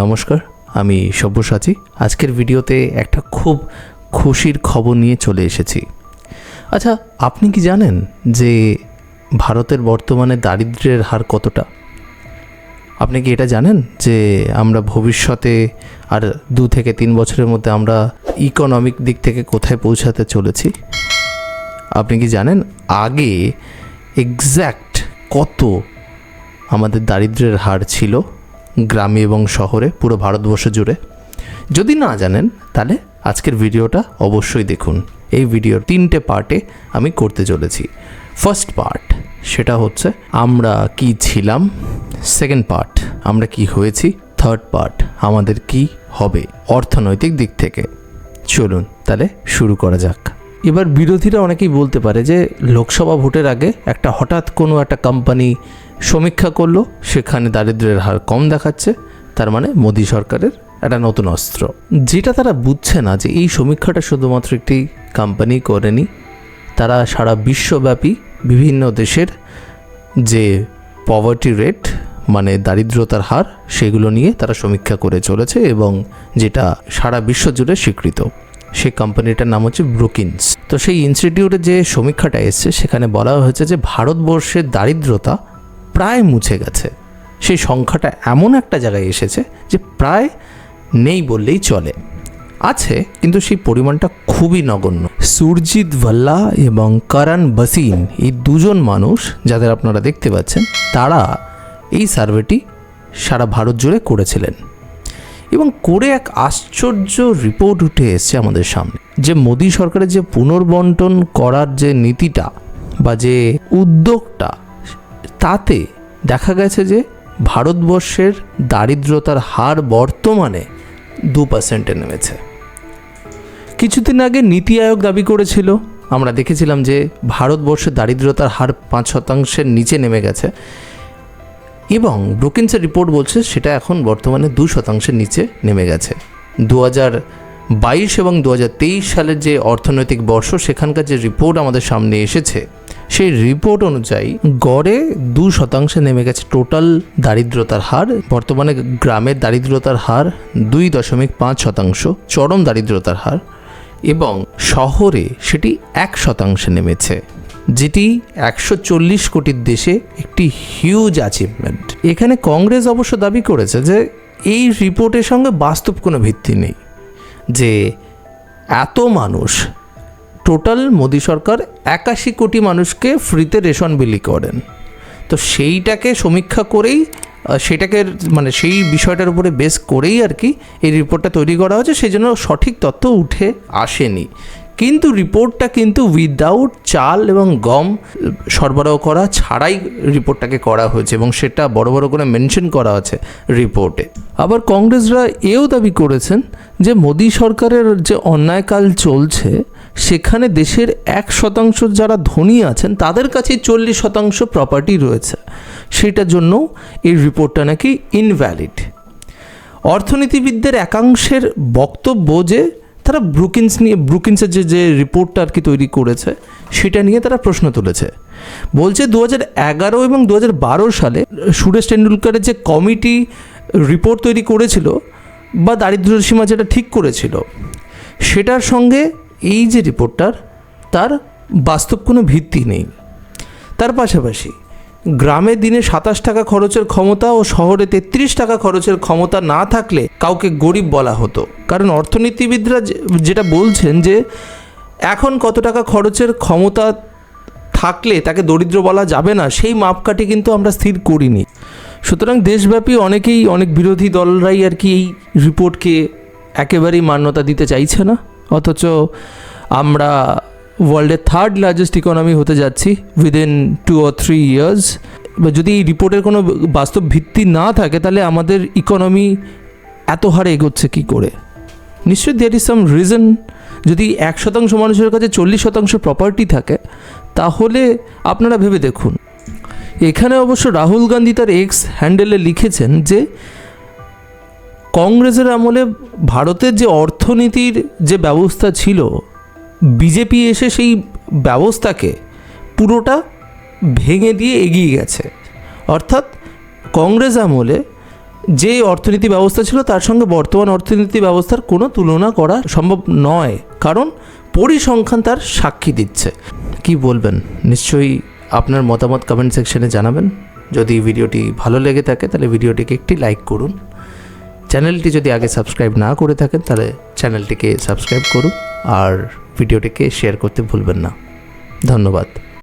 নমস্কার, আমি সব্যসাচী। আজকের ভিডিওতে একটা খুব খুশির খবর নিয়ে চলে এসেছি। আচ্ছা আপনি কি জানেন যে ভারতের বর্তমানে দারিদ্র্যের হার কতটা? আপনি কি এটা জানেন যে আমরা ভবিষ্যতে আর দু থেকে তিন বছরের মধ্যে আমরা ইকোনমিক দিক থেকে কোথায় পৌঁছাতে চলেছি? আপনি কি জানেন আগে এক্স্যাক্ট কত আমাদের দারিদ্র্যের হার ছিল? গ্রামে এবং শহরে, পুরো ভারতবর্ষ জুড়ে। যদি না জানেন, তাহলে আজকের ভিডিওটা অবশ্যই দেখুন। এই ভিডিওর তিনটে পার্টে আমি করতে চলেছি। ফার্স্ট পার্ট, সেটা হচ্ছে আমরা কি ছিলাম। সেকেন্ড পার্ট, আমরা কি হয়েছি। থার্ড পার্ট, আমাদের কি হবে অর্থনৈতিক দিক থেকে। চলুন, তাহলে শুরু করা যাক। এবার বিরোধীরা অনেকেই বলতে পারে যে লোকসভা ভোটের আগে একটা হঠাৎ কোনো একটা কোম্পানি সমীক্ষা করল, সেখানে দারিদ্র্যের হার কম দেখাচ্ছে, তার মানে মোদী সরকারের একটা নতুন অস্ত্র। যেটা তারা বুঝছে না যে এই সমীক্ষাটা শুধুমাত্র একটি কোম্পানি করেনি, তারা সারা বিশ্বব্যাপী বিভিন্ন দেশের যে পভার্টি রেট মানে দারিদ্রতার হার, সেগুলো নিয়ে তারা সমীক্ষা করে চলেছে এবং যেটা সারা বিশ্ব জুড়ে স্বীকৃত। সেই কোম্পানিটার নাম হচ্ছে ব্রুকিন্স তো সেই ইনস্টিটিউটে যে সমীক্ষাটা এসছে, সেখানে বলা হয়েছে যে ভারতবর্ষের দারিদ্রতা প্রায় মুছে গেছে। সেই সংখ্যাটা এমন একটা জায়গায় এসেছে যে প্রায় নেই বললেই চলে। আছে, কিন্তু সেই পরিমাণটা খুবই নগণ্য। সুরজিৎ ভাল্লা এবং করণ বসিন, এই দুজন মানুষ, যাদের আপনারা দেখতে পাচ্ছেন, তারা এই সার্ভেটি সারা ভারত জুড়ে করেছিলেন। এবং করে এক আশ্চর্য রিপোর্ট উঠে এসছে আমাদের সামনে যে মোদী সরকারের যে পুনর্বন্টন করার যে নীতিটা বা যে উদ্যোগটা, তাতে দেখা গেছে যে ভারতবর্ষের দারিদ্রতার হার বর্তমানে দু পার্সেন্টে নেমেছে। কিছুদিন আগে নীতি আয়োগ দাবি করেছিল, আমরা দেখেছিলাম যে ভারতবর্ষের দারিদ্রতার হার পাঁচ শতাংশের নিচে নেমে গেছে। এবং ব্রুকিন্সের রিপোর্ট বলছে সেটা এখন বর্তমানে দু শতাংশের নিচে নেমে গেছে। দু হাজার বাইশ এবং দু হাজার তেইশ সালের যে অর্থনৈতিক বর্ষ, সেখানকার যে রিপোর্ট আমাদের সামনে এসেছে, সেই রিপোর্ট অনুযায়ী গড়ে দু শতাংশে নেমে গেছে টোটাল দারিদ্রতার হার। বর্তমানে গ্রামের দারিদ্রতার হার দুই দশমিক পাঁচ শতাংশ, চরম দারিদ্রতার হার এবং শহরে সেটি এক শতাংশে নেমেছে। যেটি একশো চল্লিশ কোটির দেশে একটি হিউজ অ্যাচিভমেন্ট এখানে কংগ্রেস অবশ্য দাবি করেছে যে এই রিপোর্টের সঙ্গে বাস্তব কোনো ভিত্তি নেই, যে এত মানুষ টোটাল মোদী সরকার একাশি কোটি মানুষকে ফ্রিতে রেশন বিলি করেন। তো সেইটাকে সমীক্ষা করেই সেটাকে মানে সেই বিষয়টার উপরে বেস করেই আর কি এই রিপোর্টটা তৈরি করা হয়েছে সেই জন্য সঠিক তথ্য উঠে আসেনি। কিন্তু রিপোর্টটা কিন্তু উইদাউট চাল এবং গম সরবরাহ করা ছাড়াই রিপোর্টটাকে করা হয়েছে এবং সেটা বড় বড় করে মেনশন করা আছে রিপোর্টে। আবার কংগ্রেসরা এও দাবি করেছেন যে মোদী সরকারের যে অন্যায়কাল চলছে, সেখানে দেশের এক শতাংশ যারা ধনী আছেন, তাদের কাছে চল্লিশ শতাংশ প্রপার্টি রয়েছে। সেটার জন্য এই রিপোর্টটা নাকি ইনভ্যালিড অর্থনীতিবিদদের একাংশের বক্তব্য যে তারা ব্রুকিন্স নিয়ে ব্রুকিন্সের যে যে রিপোর্টটা আর কি তৈরি করেছে, সেটা নিয়ে তারা প্রশ্ন তুলেছে। বলছে দু এগারো এবং দু বারো সালে সুরেশ টেন্ডুলকারের যে কমিটি রিপোর্ট তৈরি করেছিল বা দারিদ্র্য সীমা যেটা ঠিক করেছিল, সেটার সঙ্গে এই যে রিপোর্টটার তার বাস্তব কোনো ভিত্তি নেই। তার পাশাপাশি গ্রামে দিনে সাতাশ টাকা খরচের ক্ষমতা ও শহরে তেত্রিশ টাকা খরচের ক্ষমতা না থাকলে কাউকে গরিব বলা হতো। কারণ অর্থনীতিবিদরা যেটা বলছেন যে, এখন কত টাকা খরচের ক্ষমতা থাকলে তাকে দরিদ্র বলা যাবে না, সেই মাপকাঠি কিন্তু আমরা স্থির করিনি। সুতরাং দেশব্যাপী অনেকেই, অনেক বিরোধী দলরাই আর কি এই রিপোর্টকে একেবারেই মান্যতা দিতে চাইছে না। অথচ আমরা ওয়ার্ল্ডের থার্ড লার্জেস্ট ইকোনমি হতে যাচ্ছি within two or three years যদি এই রিপোর্টের কোনো বাস্তব ভিত্তি না থাকে, তাহলে আমাদের ইকোনমি এত হারে এগোচ্ছে কী করে? নিশ্চয়ই দেয়ার ইজ সাম রিজন যদি এক শতাংশ মানুষের কাছে চল্লিশ শতাংশ প্রপার্টি থাকে, তাহলে আপনারা ভেবে দেখুন। এখানে অবশ্য রাহুল গান্ধী তার এক্স হ্যান্ডেলে লিখেছেন যে, কংগ্রেসের আমলে ভারতের যে অর্থনীতির যে ব্যবস্থা ছিল বিজেপি এসে সেই ব্যবস্থাকে পুরোটা ভেঙে দিয়ে এগিয়ে গেছে। অর্থাৎ কংগ্রেস আমলে যে অর্থনীতি ব্যবস্থা ছিল, তার সঙ্গে বর্তমান অর্থনীতি ব্যবস্থার কোনো তুলনা করা সম্ভব নয়। কারণ পরিসংখ্যান তার সাক্ষী দিচ্ছে। কি বলবেন? নিশ্চয়ই আপনার মতামত কমেন্ট সেকশনে জানাবেন। যদি ভিডিওটি ভালো লেগে থাকে, তাহলে ভিডিওটিকে একটি লাইক করুন। চ্যানেলটি যদি আগে সাবস্ক্রাইব না করে থাকেন, তাহলে চ্যানেলটিকে সাবস্ক্রাইব করুন। আর ভিডিওটিকে শেয়ার করতে ভুলবেন না। ধন্যবাদ।